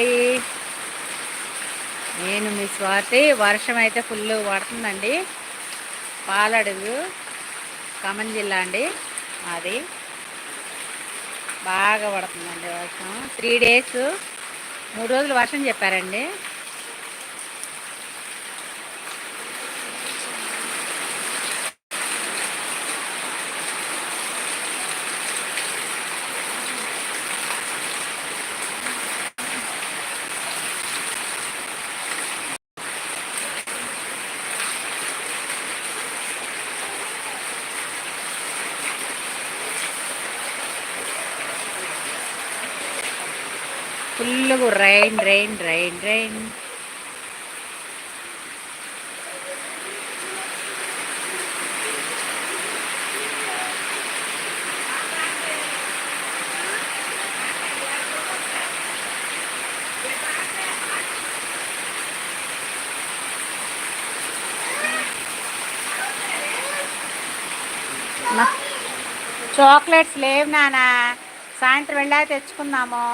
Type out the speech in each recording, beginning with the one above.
అండి నేను మీ స్వాతి వర్షం అయితే ఫుల్ పడుతుందండి. పాలడుగు ఖమ్మం జిల్లా అండి మాది. బాగా పడుతుందండి వర్షం. త్రీ డేస్ మూడు రోజులు వర్షం చెప్పారండి. ఫుల్గా rain rain rain rain chocolates లేవు నానా. సాయంత్రం వెళ్ళా తెచ్చుకుందాము.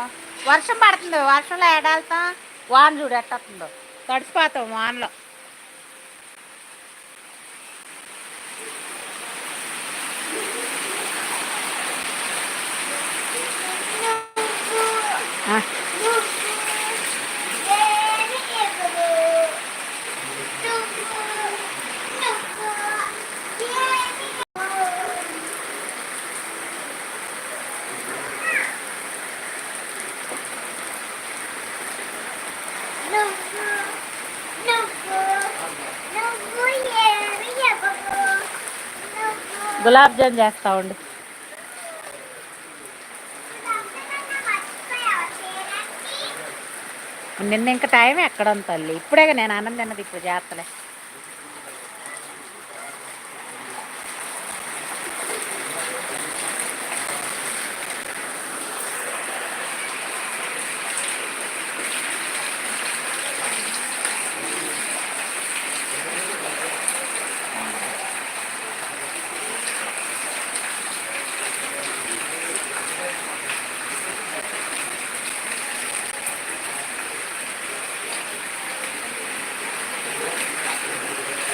వర్షం పడుతుంది? వర్షంలో ఎడాలుతాం వాన చూడు ఎట్టతుందో తడిసిపోతాం వానలో. ఆ, గులాబ్ జామ్ చేస్తా ఉండు. నిన్న ఇంకా టైం ఎక్కడ ఉంది తల్లి. ఇప్పుడే నేను అన్నం తిన్నది ఇప్పుడు చేస్తలే